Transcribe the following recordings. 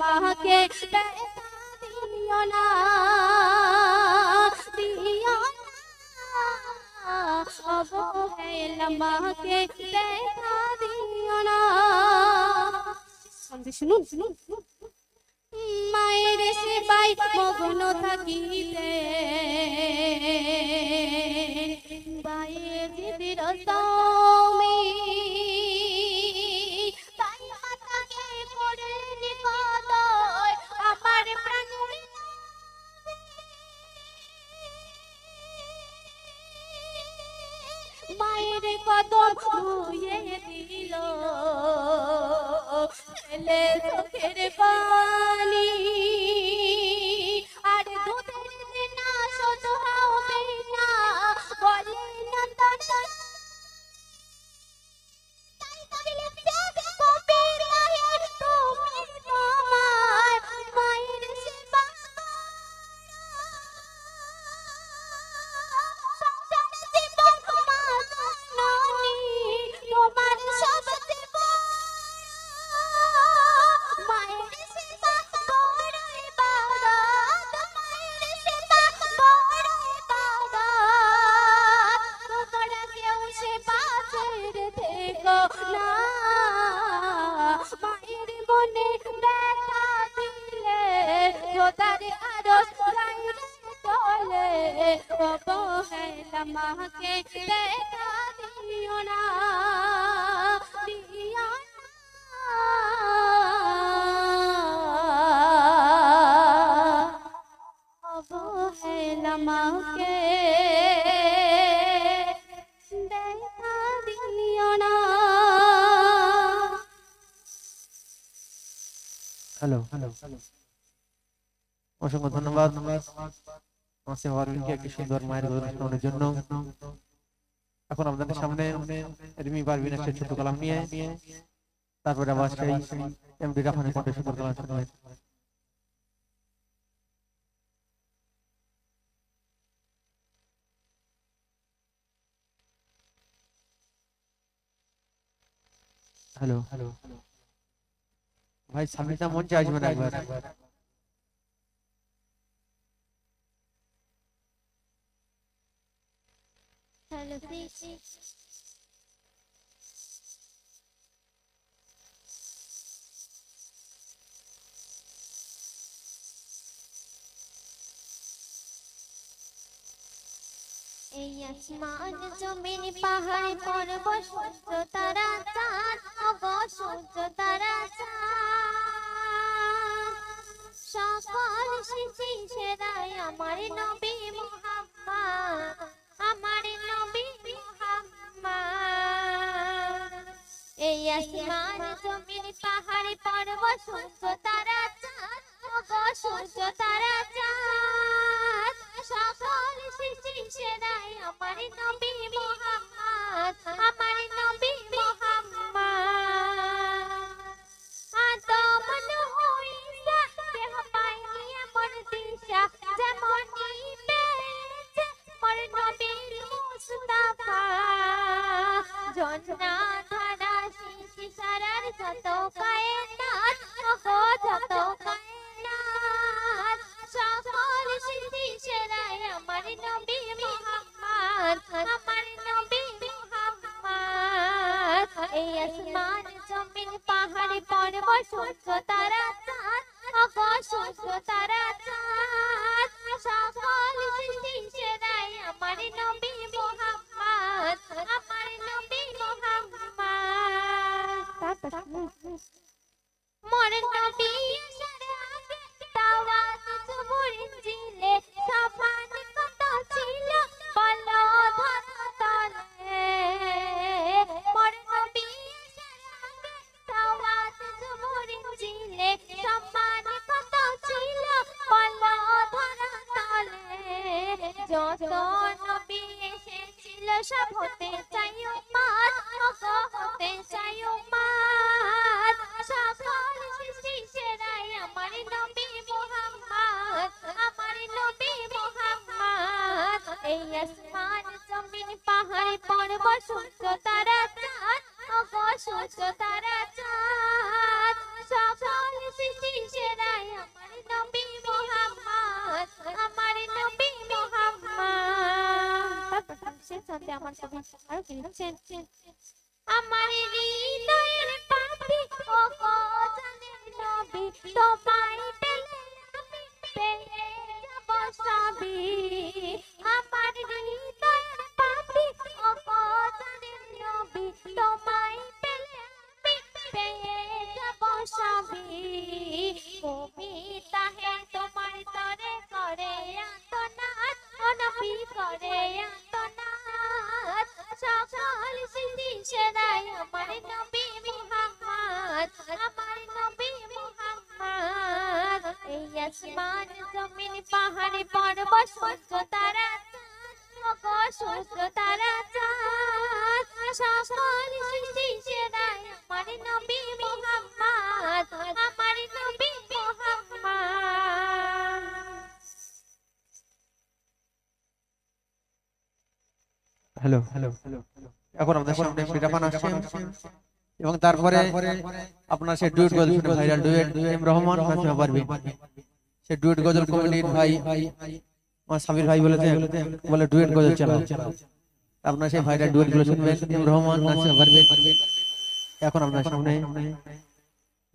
মাকে দিও না, দিও অবহেলা মাকে দিও না। শুনুন শুনুন মায়ের সেবাই মগ্ন থাকিতে। বায়ে দিদির 多不多 có. অবহেলা মাকে ব্যথা দিও না। অবহেলা দেখা দিও না। Hello hello. অসংখ্য ধন্যবাদ। আমার সেবারুলকে একটি সুন্দর মায়ের গল্প শোনানোর জন্য। এখন আপনাদের সামনে রিমি পারবিন একটা ছোট কালাম নিয়ে তারপরে আবার সেই এমডি রাফানের কণ্ঠে সুন্দর কালাম শুনবে হ্যালো হ্যালো ভাই সামিতা মঞ্চে আসবেন একবার। হ্যালো এই আসমান জমিন পাহাড় পর্বত সূর্য তারা চাঁদ তারা চাঁদ। সকল সেরাই আমার নবী। এই আসমান জমিন, পাহাড়, পর্বত, সূর্য, তারা চাঁদ সূর্য, তারা চাঁদ। সকল সৃষ্টি সেরাই আমার নবী। শেষ হতে আমার সবই আরও কি লিখছেন আমার হৃদয়ের হ্যালো হ্যালো এখন আপনাদের সামনে মিরাপান আসছে এবং তারপরে আপনার সে ডুয়েট গজল শুনে viral duet M Rahman Nasima Parvin সে ডুয়েট গজল কমিটির ভাই আমার সাবির ভাই বলেছে বলে ডুয়েট গজল চালাও আপনার সেই ভাইরাল ডুয়েটগুলো শুনবেন এম রহমান নাসিমা পারভিন এখন আপনার সামনে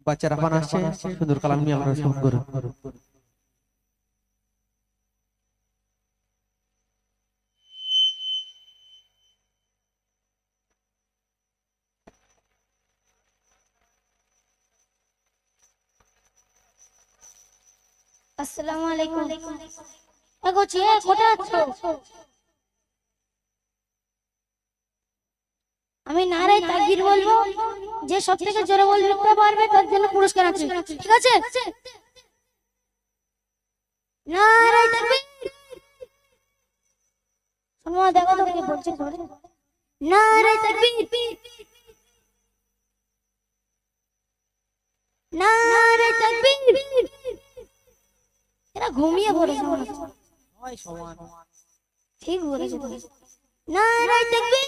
বাচ্চা রাফান আসছে সুন্দর কালাম নিয়ে আমরা শুরু করুন আসসালামু আলাইকুম। এগো চিয়ে কোথায় আছো? আমি নারায় তাকবীর বলব, যে সব থেকে জোরে বলতে পারবে, তার জন্য পুরস্কার আছে। ঠিক আছে? নারায় তাকবীর! শোনো, দেখো তো কে বলছে ধরে নারায় তাকবীর! নারায় তাকবীর! এরা ঘুমিয়ে পড়েছে মনে সমান। ঠিক বলেছ তুমি। না না দেখবি।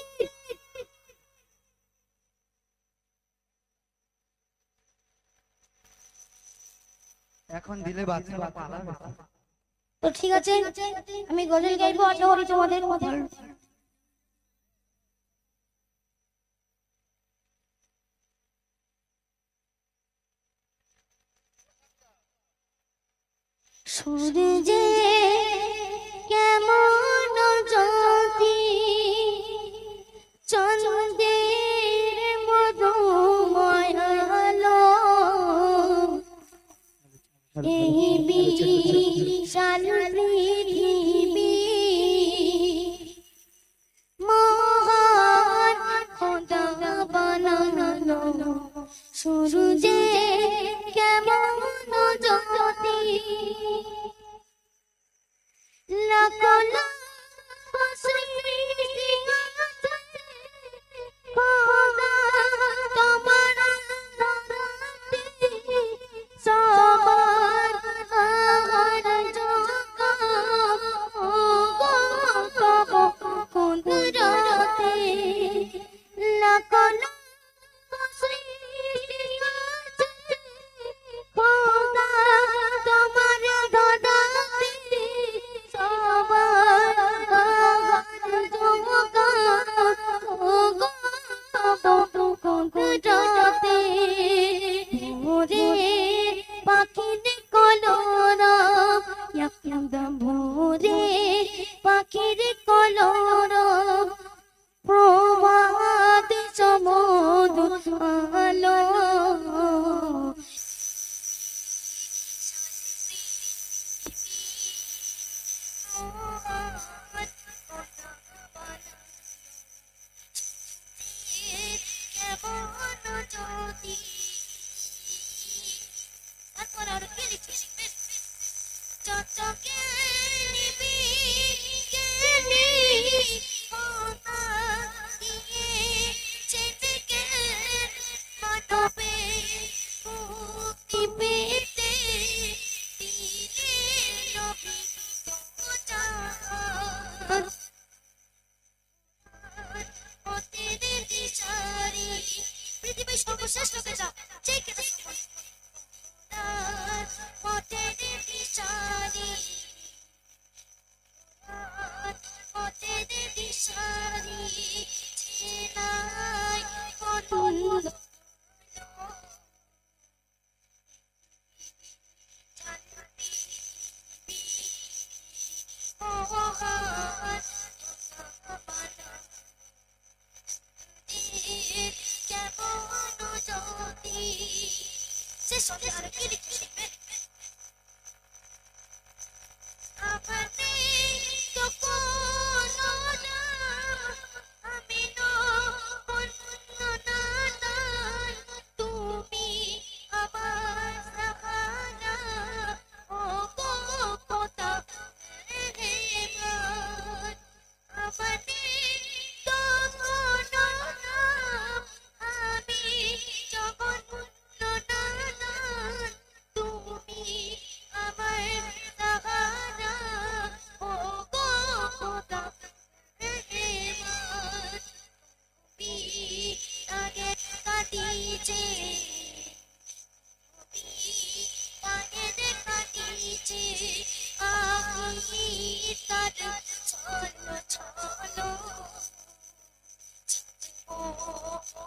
এখন দিলে বাচ্চারা পালাবে। তো ঠিক আছে আমি গজল গাইবো আশা করি তোমাদের। ভালো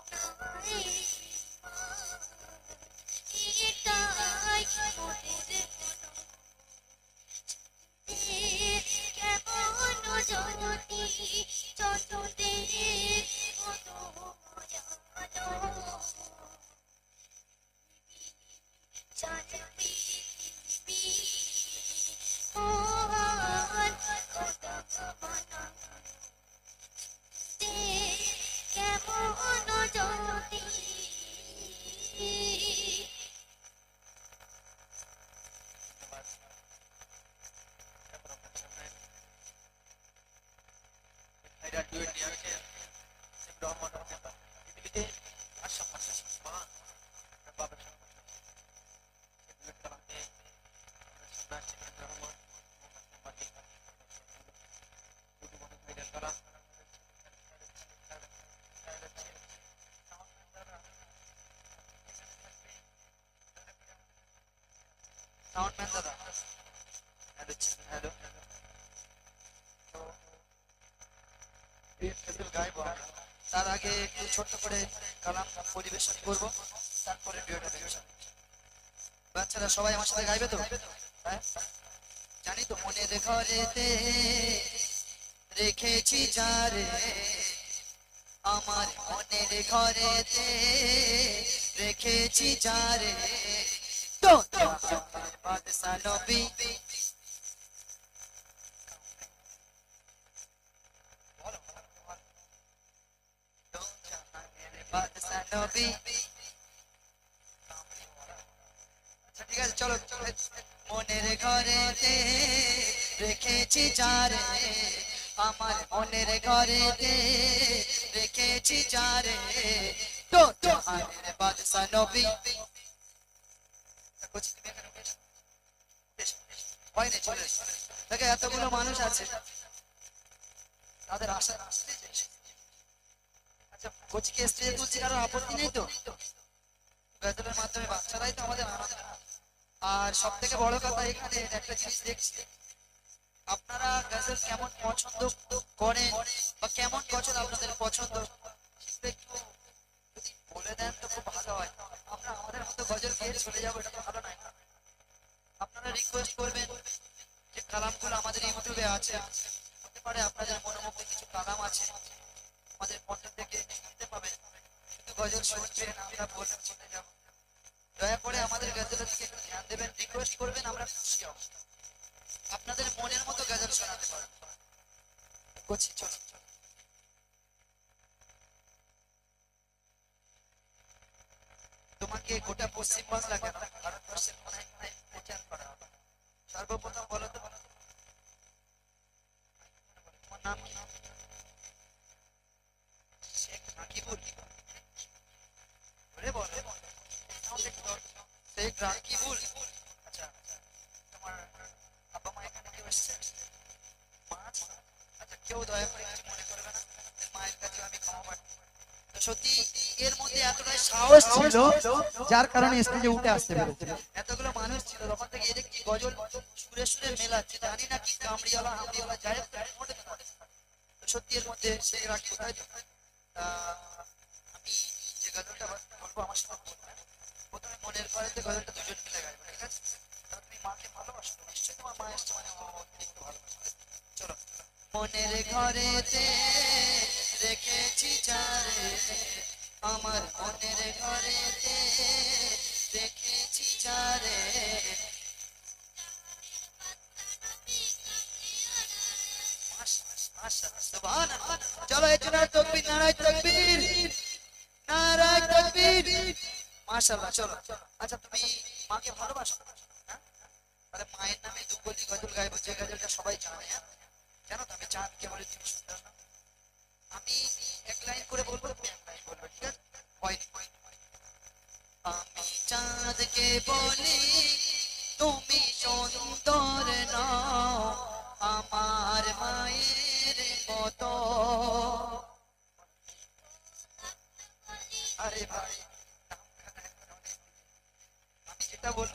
নাই ছোট্ট করে কালাম পরিবেশন করব তারপরে ভিডিওটা পরিবেশন বাচ্চারা সবাই আমার সাথে গাইবে তো হ্যাঁ জানি তো মনের ঘরেতে রেখেছি যারে আমার মনের ঘরেতে রেখেছি যারে তো বাদশা নবী যারে আমার মনের রেখেছি যারে। তো জাহানের বাদশা নবী। এতগুলো মানুষ আছে। তাদের আশা আচ্ছা স্টেজে তুলছি, কারও আপত্তি নেই তো? মাধ্যমে বাচ্চারাই তো আমাদের আর সব থেকে বড় কথা এখানে একটা জিনিস দেখছি। আপনারা গজল কেমন পছন্দ করেন বা কেমন গজল আপনাদের পছন্দ? একটু যদি বলে দেন তো খুব ভালো হয়। আমরা আমাদের মতো গজল গিয়ে চলে যাব, এটা তো ভালো নয়। আপনারা রিকোয়েস্ট করবেন যে কালামগুলো আমাদের ইউটিউবে আছে। হতে পারে আপনাদের মনোমুখে কিছু কালাম আছে, আমাদের কণ্ঠ থেকে শুনতে পাবেন। শুধু গজল শুনবেন, আমরা বলে চলে যাব। দয়া করে আমাদের গজলের দিকে একটু ধ্যান দেবেন রিকোয়েস্ট করবেন, আমরা খুশি হব। মতো শোনাতে গোটা পশ্চিমবাংলা কেন? ভারতবর্ষের কোনায় কোনায় প্রচার করা হবে সর্বপ্রথম বলো তো তোমার নাম কি শেখ রাকিবুল বলে বলো শেখ রাকিবুল আচ্ছা তোমার আব্বা মা এখানে কেউ এসছে মা আছে? দয়া করে কিছু মনে করবে না? মায়ের কাছে আমি ক্ষমা প্রার্থী সত্যি এর মধ্যে এতটাই সাহস ছিল যার কারণে স্টেজে উঠে আসতে পেরেছে। এতগুলো মানুষ ছিল তখন থেকে এদের কি গজল সুরে সুরে মেলাচ্ছে জানি না কি কামড়িওয়ালা হামড়িওয়ালা যাই হোক সত্যি এর মধ্যে সেই রাখি কোথায় তো? তা আমি যে গজলটা বলব আমার সঙ্গে বলবেন প্রথমে মনের ঘরেতে গজলটা দুজন মিলে গাইবো ঠিক আছে তা তুমি মাকে ভালোবাসো তো? নিশ্চয়ই তোমার মা এসছে মানে ও একটু ভালোবাসো চলো মনের ঘরেতে রেখেছি চারে আমার মনের ঘরেতে রেখেছি চারে চলো এই জন্য নারায় তকবির নারায় তকবির। মাশাআল্লাহ চলো। আচ্ছা তুমি মাকে ভালোবাসো?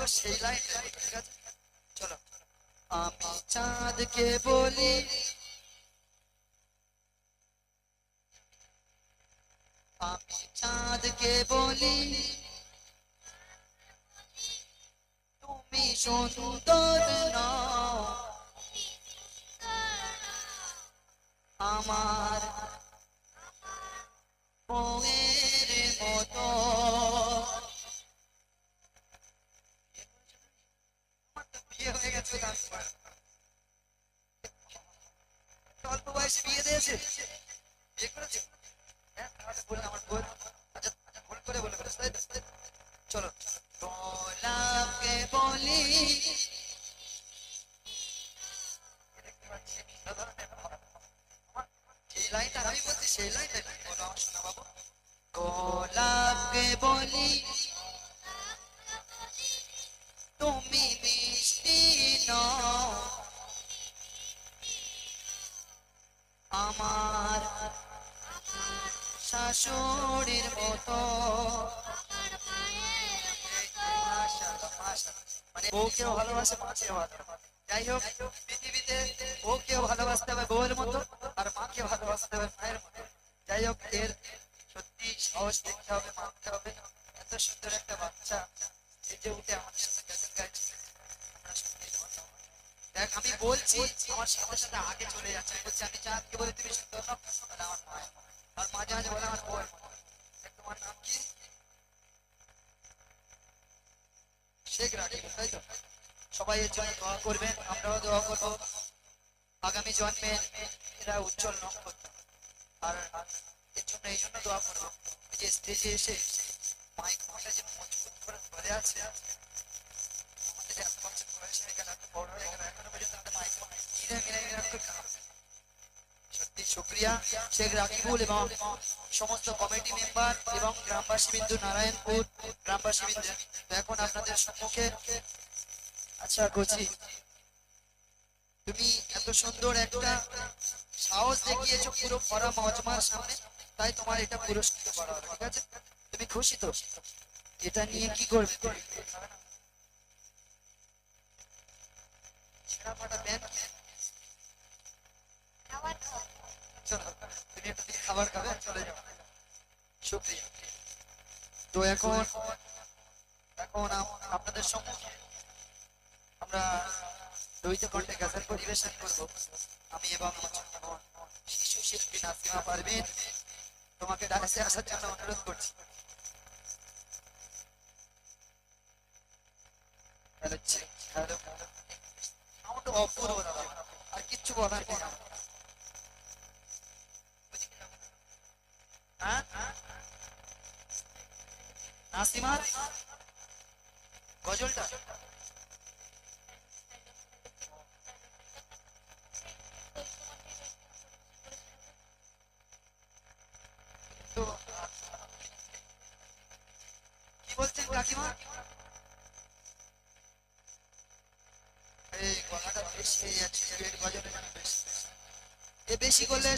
বলব সেই লাইন ঠিক আছে? চলো। আমি চাঁদকে বলি আমি চাঁদকে বলি তুমি সুন্দর অল্প বয়সে বিয়ে দিয়েছে বিয়ে করেছে হ্যাঁ আমার ভুল আচ্ছা ভুল করে বলে? চলো গোলাপকে বলি বউকেও ভালোবাসে ভালোবাসে যাই হোক পৃথিবীতে বউকেও ভালোবাসতে হবে বউয়ের মতো, আর মাকে ভালোবাসতে হবে মায়ের মতো। যাই হোক এর সত্যি সাহস দেখতে হবে, মানতে হবে। এত সুন্দর একটা বাচ্চা, এই যে উঠে আমাদের সাথে গাইছে আমরা দেখ, আমি বলছি, আমার সাথে সাথে আগে চলে যাচ্ছে। বলছি, আমি চাঁদকে বলে তুমি সুন্দর না আমার মায়ের। আর মাঝে মাঝে বলে, আমার বউয়ের মতো। দেখ, তোমার নাম কি তাই তো সবাই এর জন্য দোয়া করবেন, আমরাও দোয়া করব। আগামী জন্মে এরা উজ্জ্বল নক্ষত্র। আর এর জন্য, এই জন্য দোয়া করব। যে স্টেজে এসে মাইক যে মজবুত করে ধরে আছে, আমাদের এত বছর বয়স হয়ে গেল, এত বড় হয়ে গেল, এখনও পর্যন্ত আমাদের মাইক সত্যি শুক্রিয়া, শেখ রাকিবুল এবং সমস্ত কমিটি মেম্বার এবং গ্রামবাসী বিন্দু নারায়ণপুর, গ্রামবাসী বিন্দু এখন আপনাদের সম্মুখে। আচ্ছা কচি তুমি এত সুন্দর একটা সাহস দেখিয়েছো পুরো ভরা মজমার সামনে, তাই তোমার এটা পুরস্কৃত করা হবে, ঠিক আছে? তুমি খুশি তো? এটা নিয়ে কি করবে? তো এখন আপনাদের সম্মুখে আমরা দ্বৈত কণ্ঠে গাছের পরিবেশন করব। আমি এবং আমার শিশু শিল্পী নাসিমা পারভিন তোমাকে ডান্সে আসার জন্য অনুরোধ করছি। আর কিচ্ছু বলার নেই। হ্যাঁ? নাসিমার গজলটা। এই গলাটা বেশি হয়ে যাচ্ছে গজলে বেশি। এ বেশি করলে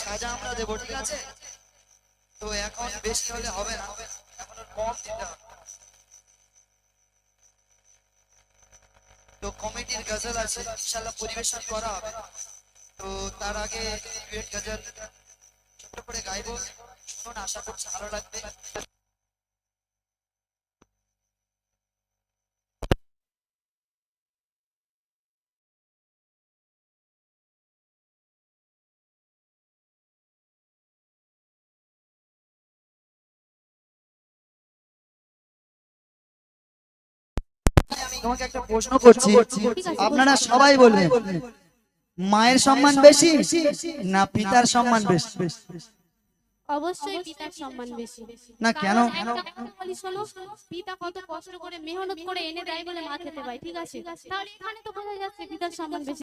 সাজা আমরা দেবো, ঠিক আছে? তো এখন বেশি হলে হবে না। এখন কম দিতে হবে। তো কমিটির গজল আছে ইনশাল্লাহ পরিবেশন করা হবে। তো তার আগে গজল ছোট্ট করে গাইব। শুনুন, আশা করছি ভালো লাগবে। তোমাকে একটা প্রশ্ন করছি। আপনারা সবাই বলবেন মায়ের সম্মান বেশি না পিতার সম্মান বেশি? অবশ্যই পিতার সম্মান বেশি। না কেন? বলি শোনো পিতা কত কষ্ট করে মেহনত করে এনে দেয় বলে মা খেতে পায় ঠিক আছে? তাহলে এখানে তো বোঝা যাচ্ছে পিতার সম্মান বেশি।